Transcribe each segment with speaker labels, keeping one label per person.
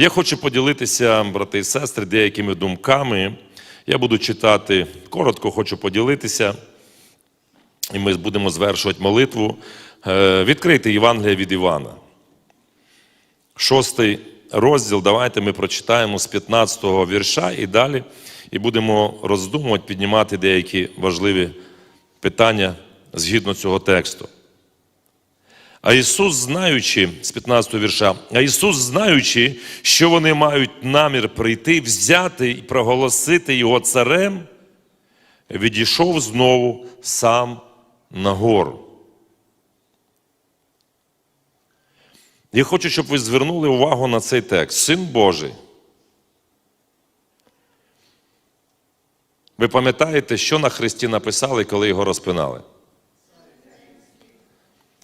Speaker 1: Я хочу поділитися, брати і сестри, деякими думками. Я буду читати коротко, хочу поділитися, і ми будемо звершувати молитву. Е, Відкрити Євангелія від Івана. Шостий розділ. Давайте ми прочитаємо з 15-го вірша і далі, і будемо роздумувати, піднімати деякі важливі питання згідно цього тексту. А Ісус, знаючи, з 15 го вірша, а Ісус, знаючи, що вони мають намір прийти, взяти і проголосити Його царем, відійшов знову сам на гору. Я хочу, щоб ви звернули увагу на цей текст. Син Божий. Ви пам'ятаєте, що на Христі написали, коли його розпинали?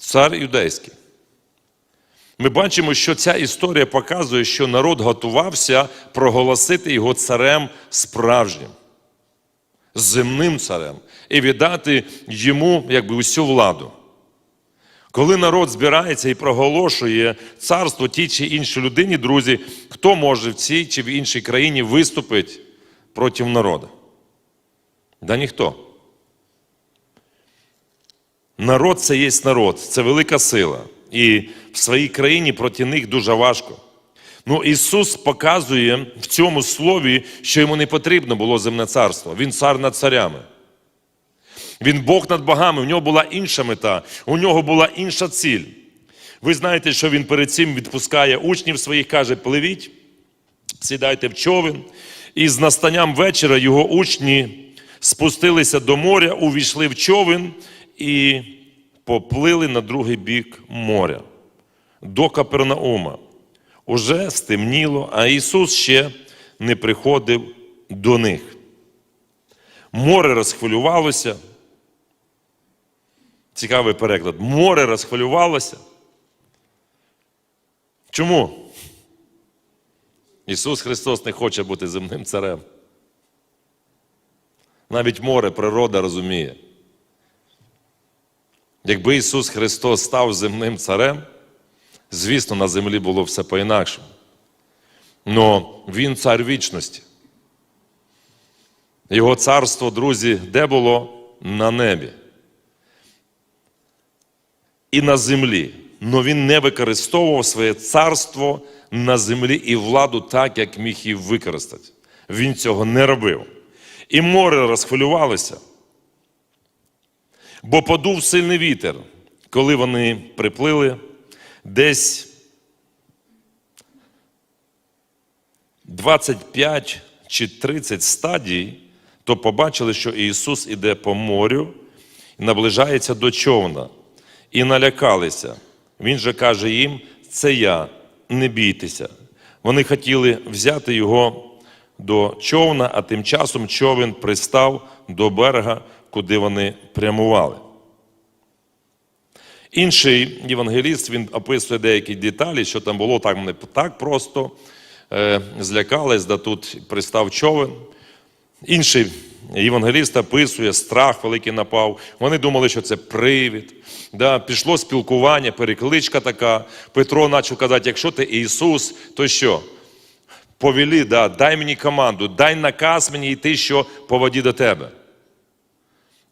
Speaker 1: Цар юдейський. Ми бачимо, що ця історія показує, що народ готувався проголосити його царем справжнім, земним царем і віддати йому якби усю владу. Коли народ збирається і проголошує царство тій чи іншій людині, друзі, хто може в цій чи в іншій країні виступити проти народу? Да ніхто. Народ це є народ, це велика сила. І в своїй країні проти них дуже важко. Ну, Ісус показує в цьому слові, що йому не потрібно було земне царство. Він цар над царями. Він Бог над богами, у нього була інша мета, у нього була інша ціль. Ви знаєте, що він перед цим відпускає учнів своїх, каже: пливіть, сідайте в човен. І з настанням вечора його учні спустилися до моря, увійшли в човен і поплили на другий бік моря до Капернаума. Уже стемніло, а Ісус ще не приходив до них. Море розхвилювалося. Цікавий переклад. Море розхвилювалося. Чому? Ісус Христос не хоче бути земним царем. Навіть море, природа розуміє. Якби Ісус Христос став земним царем, звісно, на землі було все по-інакшому. Но Він цар вічності. Його царство, друзі, де було? На небі. І на землі. Но він не використовував своє царство на землі і владу так, як міг її використати. Він цього не робив. І море розхвилювалося, бо подув сильний вітер, коли вони приплили десь 25 чи 30 стадій, то побачили, що Ісус іде по морю і наближається до човна, і налякалися. Він же каже їм: це я, не бійтеся. Вони хотіли взяти його до човна, а тим часом човен пристав до берега, куди вони прямували. Інший євангеліст він описує деякі деталі, що там було так не так просто, е, злякались, да тут пристав човен. Інший євангеліст описує, страх великий напав. Вони думали, що це привід. Да, Пішло спілкування, перекличка така. Петро почав казати, якщо ти Ісус, то що? Повелі, да, дай мені команду, дай наказ мені йти, що по воді до тебе.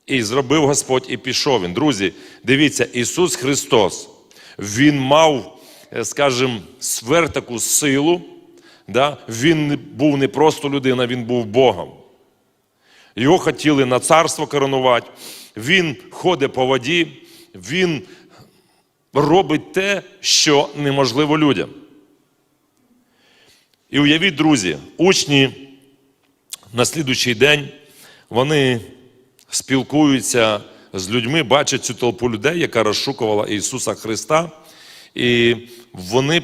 Speaker 1: І зробив Господь і пішов він. Друзі, дивіться, Ісус Христос, Він мав, е, скажімо, свертаку силу. Да? Він був не просто людина, він був Богом. Його хотіли на царство коронувати. Він ходить по воді, він робить те, що неможливо людям. І уявіть, друзі, учні на слідуючий день вони спілкуються з людьми, бачать цю толпу людей, яка розшукувала Ісуса Христа. І вони,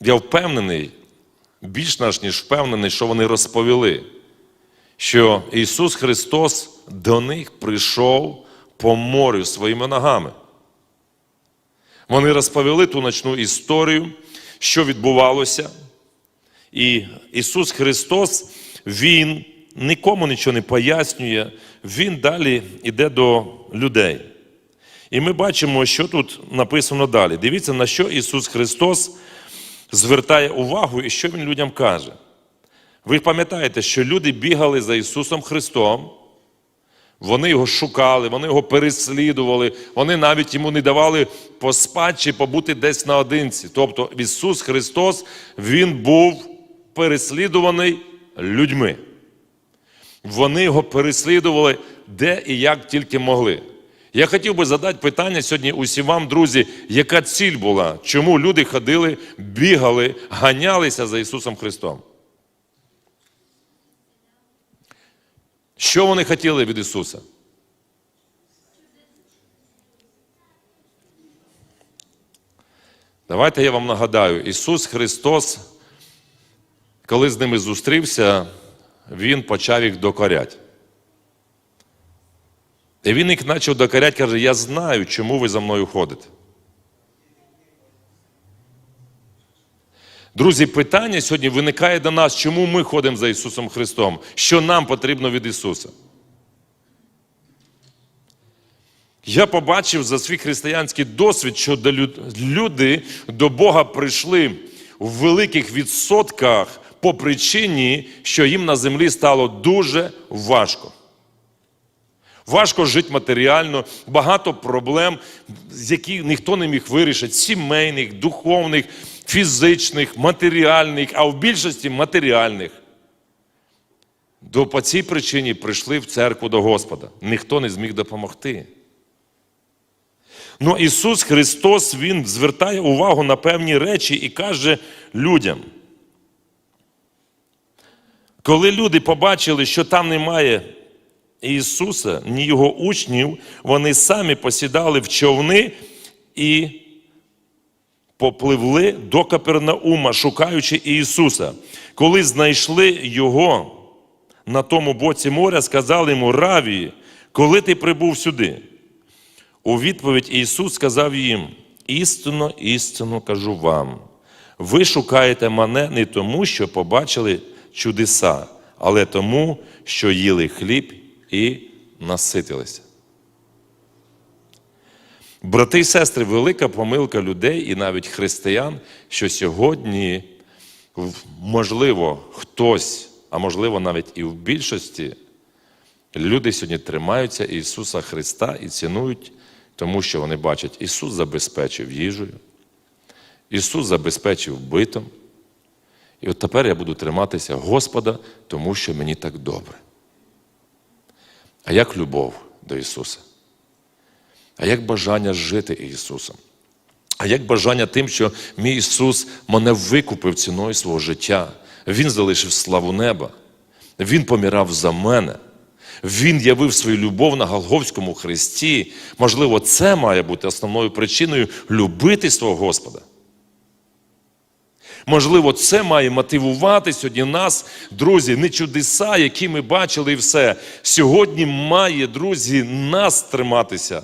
Speaker 1: я впевнений, більш наш, ніж впевнений, що вони розповіли, що Ісус Христос до них прийшов по морю своїми ногами. Вони розповіли ту ночну історію, що відбувалося. І Ісус Христос, Він нікому нічого не пояснює, Він далі йде до людей. І ми бачимо, що тут написано далі. Дивіться, на що Ісус Христос звертає увагу і що він людям каже. Ви пам'ятаєте, що люди бігали за Ісусом Христом, вони його шукали, вони його переслідували, вони навіть йому не давали поспати чи побути десь наодинці. Тобто Ісус Христос, Він був переслідуваний людьми. Вони його переслідували де і як тільки могли. Я хотів би задати питання сьогодні усім вам, друзі, яка ціль була? Чому люди ходили, бігали, ганялися за Ісусом Христом? Що вони хотіли від Ісуса? Давайте я вам нагадаю, Ісус Христос, коли з ними зустрівся, Він почав їх докоряти. І він їх почав докоряти, каже, я знаю, чому ви за мною ходите. Друзі, питання сьогодні виникає до нас, чому ми ходимо за Ісусом Христом? Що нам потрібно від Ісуса? Я побачив за свій християнський досвід, що люди до Бога прийшли в великих відсотках по причині, що їм на землі стало дуже важко. Важко жити матеріально, багато проблем, яких ніхто не міг вирішити: сімейних, духовних, фізичних, матеріальних, а в більшості матеріальних. До по цій причині прийшли в церкву до Господа. Ніхто не зміг допомогти. Ну Ісус Христос, Він звертає увагу на певні речі і каже людям. Коли люди побачили, що там немає Ісуса, ні Його учнів, вони самі посідали в човни і попливли до Капернаума, шукаючи Ісуса. Коли знайшли Його на тому боці моря, сказали йому Раві, коли ти прибув сюди? У відповідь Ісус сказав їм: істинно, істинно кажу вам. Ви шукаєте мене не тому, що побачили чудеса, але тому, що їли хліб і наситилися. Брати і сестри, велика помилка людей і навіть християн, що сьогодні, можливо, хтось, а можливо, навіть і в більшості, люди сьогодні тримаються Ісуса Христа і цінують, тому що вони бачать, Ісус забезпечив їжею, Ісус забезпечив битом. І от тепер я буду триматися Господа, тому що мені так добре. А як любов до Ісуса? А як бажання жити Ісусом? А як бажання тим, що мій Ісус мене викупив ціною свого життя? Він залишив славу неба. Він помирав за мене. Він явив свою любов на Голговському хресті. Можливо, це має бути основною причиною любити свого Господа. Можливо, це має мотивувати сьогодні нас, друзі, не чудеса, які ми бачили і все. Сьогодні має, друзі, нас триматися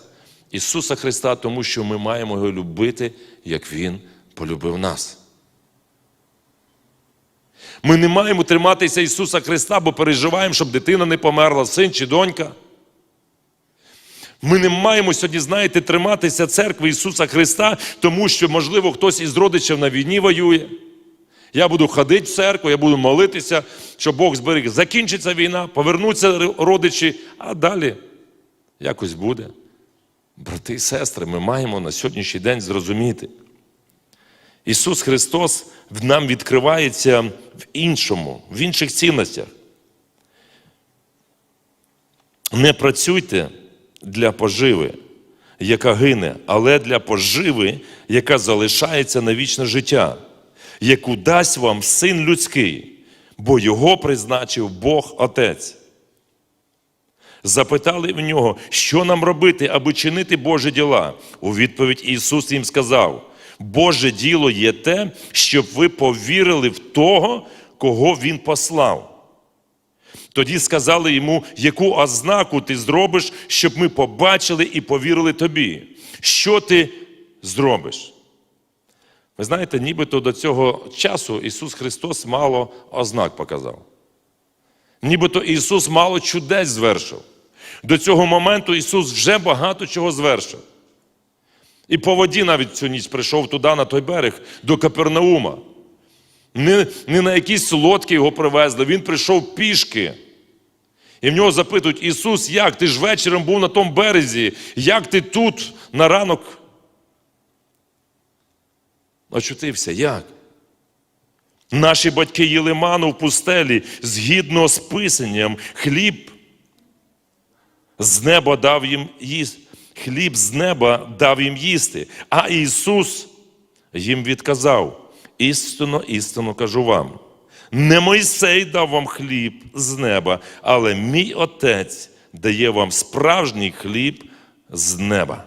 Speaker 1: Ісуса Христа, тому що ми маємо його любити, як Він полюбив нас. Ми не маємо триматися Ісуса Христа, бо переживаємо, щоб дитина не померла, син чи донька. Ми не маємо сьогодні, знаєте, триматися церкви Ісуса Христа, тому що, можливо, хтось із родичів на війні воює. Я буду ходити в церкву, я буду молитися, щоб Бог зберіг. Закінчиться війна, повернуться родичі, а далі якось буде. Брати і сестри, ми маємо на сьогоднішній день зрозуміти. Ісус Христос нам відкривається в іншому, в інших цінностях. Не працюйте для поживи, яка гине, але для поживи, яка залишається на вічне життя, яку дасть вам син людський, бо його призначив Бог Отець. Запитали в нього, що нам робити, аби чинити Божі діла. У відповідь Ісус їм сказав: Боже діло є те, щоб ви повірили в того, кого Він послав. Тоді сказали йому, яку ознаку ти зробиш, щоб ми побачили і повірили тобі. Що ти зробиш? Ви знаєте, нібито до цього часу Ісус Христос мало ознак показав. Нібито Ісус мало чудес звершив. До цього моменту Ісус вже багато чого звершив. І по воді навіть цю ніч прийшов туди, на той берег, до Капернаума. Не, не на якісь лодки його привезли, він прийшов пішки. І в нього запитують, Ісус, як? Ти ж вечором був на тому березі, як ти тут на ранок очутився? Як? Наші батьки їли ману в пустелі згідно з писанням, хліб з неба дав їм їсти. Хліб з неба дав їм їсти. А Ісус їм відказав: істинно, істинно кажу вам. Не Мойсей дав вам хліб з неба, але мій Отець дає вам справжній хліб з неба.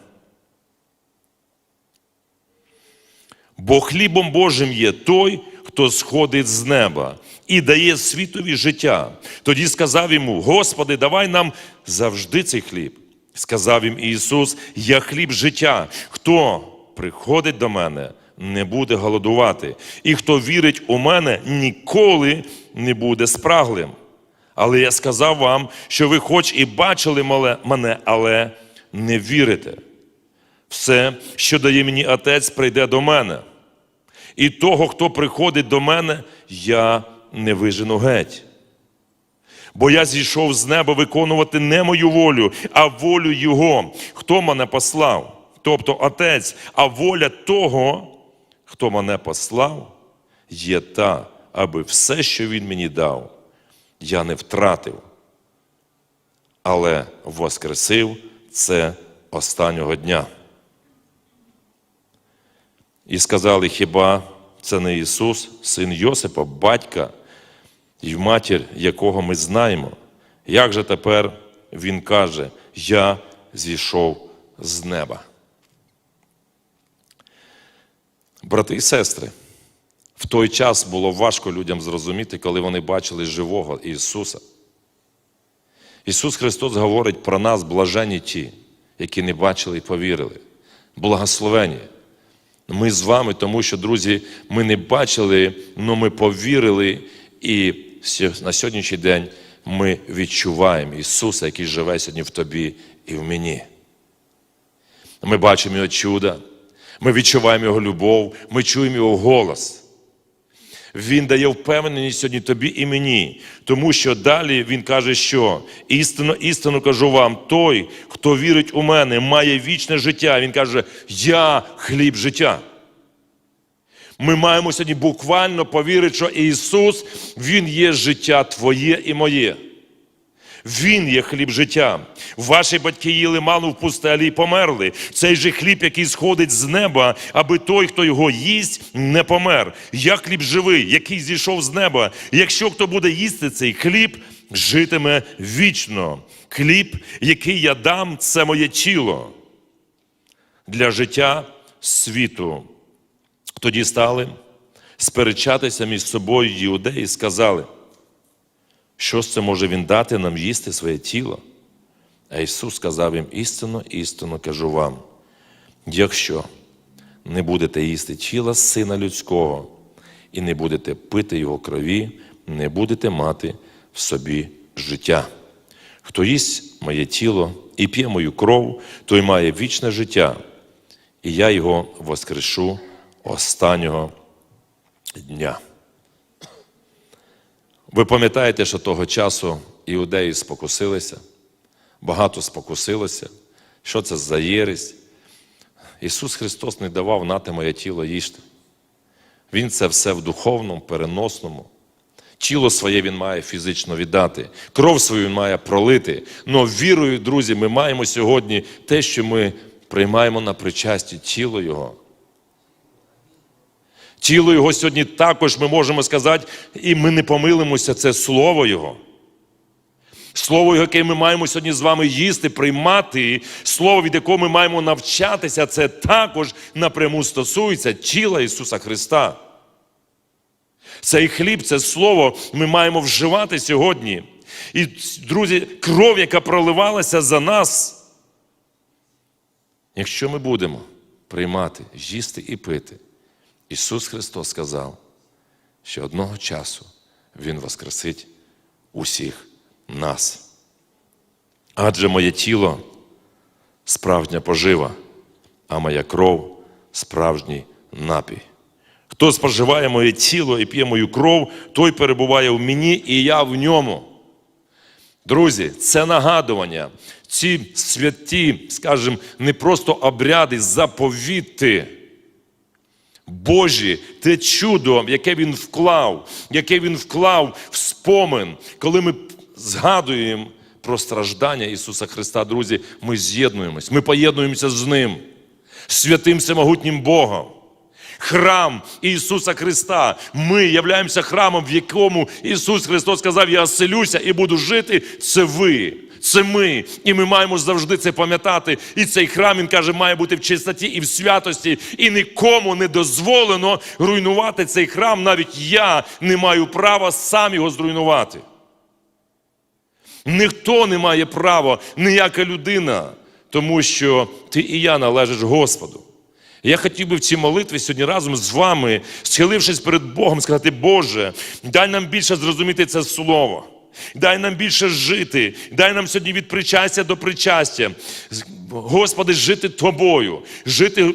Speaker 1: Бо хлібом Божим є той, хто сходить з неба і дає світові життя. Тоді сказав йому: Господи, давай нам завжди цей хліб. Сказав їм Ісус: Я хліб життя. Хто приходить до мене, не буде голодувати, і хто вірить у мене, ніколи не буде спраглим. Але я сказав вам, що ви хоч і бачили мене, але не вірите. Все, що дає мені Отець, прийде до мене. І того, хто приходить до мене, я не вижену геть. Бо я зійшов з неба виконувати не мою волю, а волю Його, хто мене послав, тобто Отець, а воля того, хто мене послав, є та, аби все, що Він мені дав, я не втратив, але воскресив це останнього дня. І сказали, хіба це не Ісус, син Йосипа, батька і матір, якого ми знаємо? Як же тепер Він каже, Я зійшов з неба? Брати і сестри, в той час було важко людям зрозуміти, коли вони бачили живого Ісуса. Ісус Христос говорить про нас, блажені ті, які не бачили і повірили. Благословені. Ми з вами, тому що, друзі, ми не бачили, але ми повірили, і на сьогоднішній день ми відчуваємо Ісуса, який живе сьогодні в тобі і в мені. Ми бачимо Його чудо, ми відчуваємо Його любов, ми чуємо Його голос. Він дає впевненість сьогодні тобі і мені, тому що далі він каже, що істину, істинно кажу вам, той, хто вірить у мене, має вічне життя. Він каже, я хліб життя. Ми маємо сьогодні буквально повірити, що Ісус, Він є життя твоє і моє. Він є хліб життя. Ваші батьки їли ману в пустелі і померли. Цей же хліб, який сходить з неба, аби той, хто його їсть, не помер. Я хліб живий, який зійшов з неба. Якщо хто буде їсти цей хліб, житиме вічно. Хліб, який я дам, це моє тіло для життя світу. Тоді стали сперечатися між собою іудеї і сказали, що це може він дати нам їсти своє тіло? А Ісус сказав їм істинно, істинно кажу вам, якщо не будете їсти тіла Сина Людського і не будете пити Його крові, не будете мати в собі життя. Хто їсть моє тіло і п'є мою кров, той має вічне життя, і я його воскрешу останнього дня. Ви пам'ятаєте, що того часу іудеї спокусилися, багато спокусилося. Що це за єресь? Ісус Христос не давав нате моє тіло їжте. Він це все в духовному, переносному. Тіло своє він має фізично віддати, кров свою він має пролити. Но вірою, друзі, ми маємо сьогодні те, що ми приймаємо на причасті тіло Його. Тіло Його сьогодні також ми можемо сказати, і ми не помилимося, це Слово Його. Слово, яке ми маємо сьогодні з вами їсти, приймати, слово, від якого ми маємо навчатися, це також напряму стосується тіла Ісуса Христа. Цей хліб, це слово ми маємо вживати сьогодні. І, друзі, кров, яка проливалася за нас. Якщо ми будемо приймати, їсти і пити, Ісус Христос сказав, що одного часу Він воскресить усіх нас. Адже моє тіло справжня пожива, а моя кров справжній напій. Хто споживає моє тіло і п'є мою кров, той перебуває в мені, і я в ньому. Друзі, це нагадування. Ці святі, скажімо, не просто обряди, заповіти. Божі, те чудо, яке Він вклав, яке Він вклав в спомин, коли ми згадуємо про страждання Ісуса Христа, друзі, ми з'єднуємось, ми поєднуємося з Ним, святим всемогутнім Богом. Храм Ісуса Христа. Ми являємося храмом, в якому Ісус Христос сказав: Я оселюся і буду жити. Це ви, це ми. І ми маємо завжди це пам'ятати. І цей храм, він каже, має бути в чистоті і в святості. І нікому не дозволено руйнувати цей храм. Навіть я не маю права сам його зруйнувати. Ніхто не має права, ніяка людина, тому що ти і я належиш Господу. Я хотів би в цій молитві сьогодні разом з вами, схилившись перед Богом, сказати, Боже, дай нам більше зрозуміти це слово. Дай нам більше жити, дай нам сьогодні від причастя до причастя. Господи, жити тобою, жити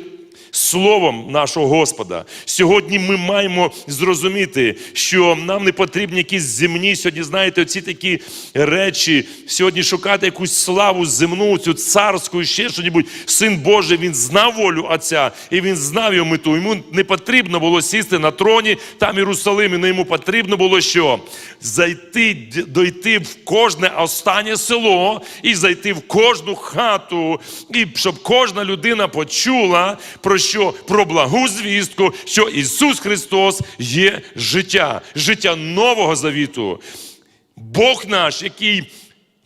Speaker 1: словом нашого Господа. Сьогодні ми маємо зрозуміти, що нам не потрібні якісь земні сьогодні, знаєте, оці такі речі. Сьогодні шукати якусь славу земну, цю царську, ще щось. Син Божий, він знав волю Отця, і він знав його мету. Йому не потрібно було сісти на троні там Єрусалимі, але йому потрібно було що? Зайти, дойти в кожне останнє село і зайти в кожну хату, і щоб кожна людина почула про що? Про благу звістку, що Ісус Христос є життя, життя нового завіту. Бог наш, який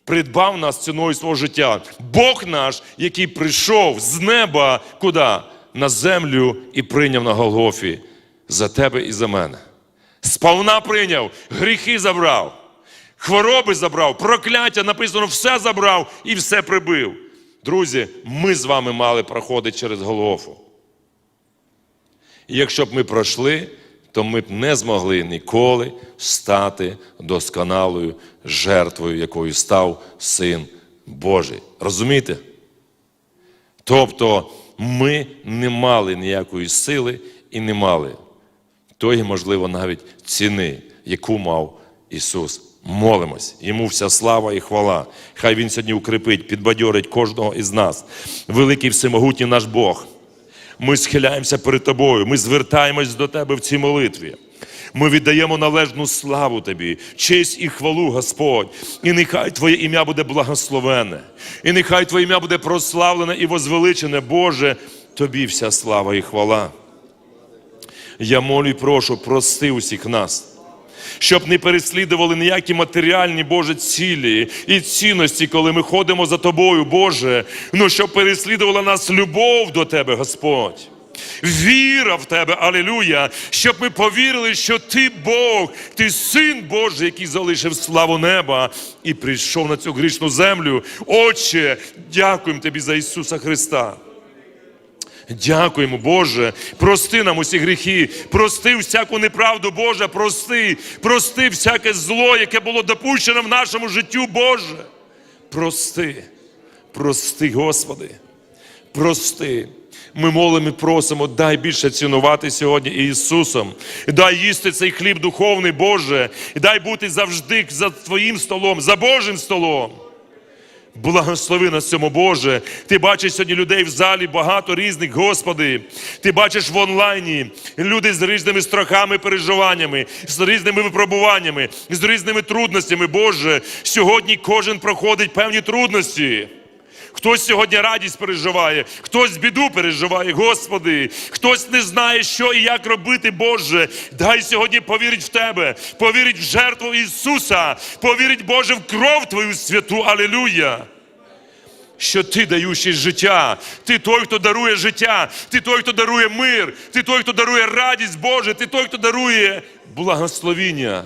Speaker 1: придбав нас ціною свого життя. Бог наш, який прийшов з неба куди? На землю і прийняв на Голгофі за тебе і за мене. Сповна прийняв, гріхи забрав, хвороби забрав, прокляття написано, все забрав і все прибив. Друзі, ми з вами мали проходити через Голгофу. І якщо б ми пройшли, то ми б не змогли ніколи стати досконалою жертвою, якою став Син Божий. Розумієте? Тобто ми не мали ніякої сили і не мали тої, можливо, навіть ціни, яку мав Ісус. Молимось, йому вся слава і хвала. Хай Він сьогодні укріпить, підбадьорить кожного із нас. Великий всемогутній наш Бог. Ми схиляємося перед тобою, ми звертаємось до тебе в цій молитві. Ми віддаємо належну славу Тобі, честь і хвалу, Господь. І нехай Твоє ім'я буде благословене, і нехай Твоє ім'я буде прославлене і возвеличене, Боже, Тобі вся слава і хвала. Я молю і прошу, прости усіх нас. Щоб не переслідували ніякі матеріальні Боже цілі і цінності, коли ми ходимо за Тобою, Боже, ну щоб переслідувала нас любов до Тебе, Господь. Віра в Тебе, алілюя, щоб ми повірили, що Ти Бог, Ти син Божий, який залишив славу неба і прийшов на цю грішну землю. Отче, дякуємо Тобі за Ісуса Христа. Дякуємо, Боже, прости нам усі гріхи, прости всяку неправду, Боже, прости, прости всяке зло, яке було допущено в нашому життю, Боже. Прости, прости, Господи, прости. Ми молимо і просимо, дай більше цінувати сьогодні Ісусом. Дай їсти цей хліб духовний, Боже, і дай бути завжди за Твоїм столом, за Божим столом. Благослови нас цьому, Боже. Ти бачиш сьогодні людей в залі багато різних, Господи. Ти бачиш в онлайні люди з різними страхами, переживаннями, з різними випробуваннями, з різними трудностями. Боже, сьогодні кожен проходить певні трудності. Хтось сьогодні радість переживає, хтось біду переживає, Господи, хтось не знає, що і як робити, Боже. Дай сьогодні повірить в Тебе, повірить в жертву Ісуса, повірить, Боже, в кров Твою святу, Алілуя. Що ти даючий життя, ти той, хто дарує життя, ти той, хто дарує мир, ти той, хто дарує радість, Боже, ти той, хто дарує благословіння.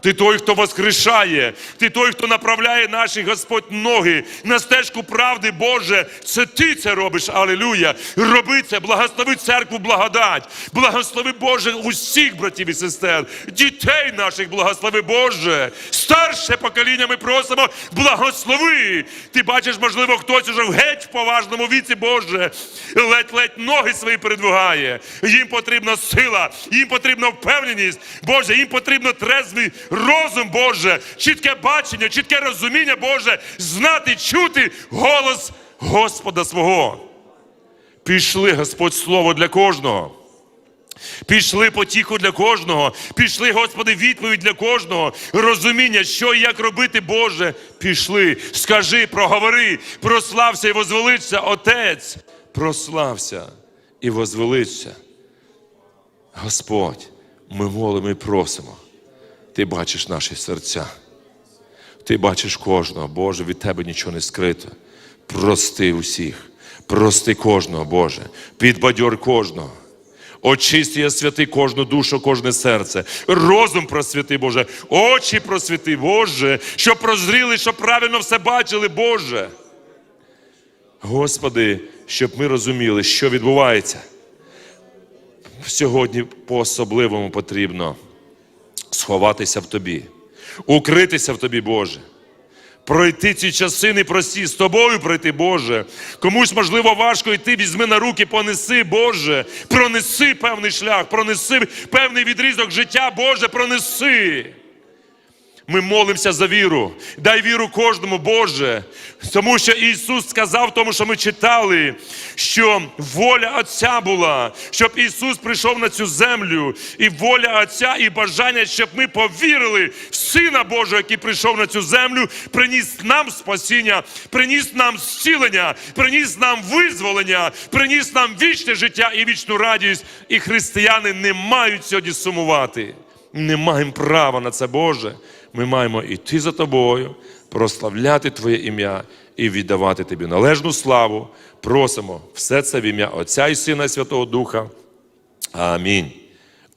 Speaker 1: Ти той, хто воскрешає, ти той, хто направляє наші Господь ноги на стежку правди, Боже. Це ти це робиш, алілюя. Роби це, благослови церкву, благодать, благослови Боже усіх братів і сестер, дітей наших, благослови Боже. Старше покоління ми просимо, благослови. Ти бачиш, можливо, хтось уже в геть в поважному віці, Боже, ледь-ледь ноги свої передвигає. Їм потрібна сила, їм потрібна впевненість, Боже, їм потрібно трезвий розум, Боже, чітке бачення, чітке розуміння, Боже, знати, чути голос Господа свого. Пішли, Господь, слово для кожного. Пішли потіху для кожного, пішли, Господи, відповідь для кожного, розуміння, що і як робити, Боже. Пішли, скажи, проговори, прослався і возвеличся, Отець, прослався і возвеличся. Господь, ми молимо і просимо. Ти бачиш наші серця. Ти бачиш кожного, Боже, від Тебе нічого не скрито. Прости усіх, прости кожного, Боже, підбадьор кожного. Очисти я святи кожну душу, кожне серце. Розум просвяти, Боже, очі просвяти, Боже, щоб прозріли, щоб правильно все бачили, Боже. Господи, щоб ми розуміли, що відбувається. Сьогодні по-особливому потрібно сховатися в Тобі, укритися в Тобі, Боже. Пройти ці часи непрості, з тобою пройти, Боже. Комусь, можливо, важко йти, візьми на руки, понеси, Боже. Пронеси певний шлях, пронеси певний відрізок життя, Боже, пронеси. Ми молимося за віру. Дай віру кожному, Боже. Тому що Ісус сказав, тому що ми читали, що воля Отця була, щоб Ісус прийшов на цю землю, і воля Отця, і бажання, щоб ми повірили в Сина Божого, який прийшов на цю землю, приніс нам спасіння, приніс нам зцілення, приніс нам визволення, приніс нам вічне життя і вічну радість. І християни не мають сьогодні сумувати. Не маємо права на це, Боже. Ми маємо йти за тобою, прославляти Твоє ім'я і віддавати Тобі належну славу. Просимо все це в ім'я Отця і Сина і Святого Духа. Амінь.